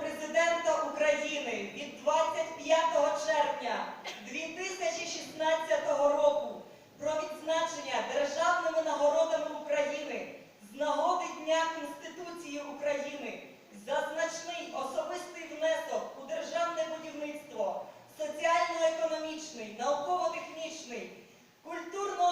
президента України від 25 червня 2016 року про відзначення державними нагородами України з нагоди Дня Конституції України за значний особистий внесок у державне будівництво, соціально-економічний, науково-технічний, культурно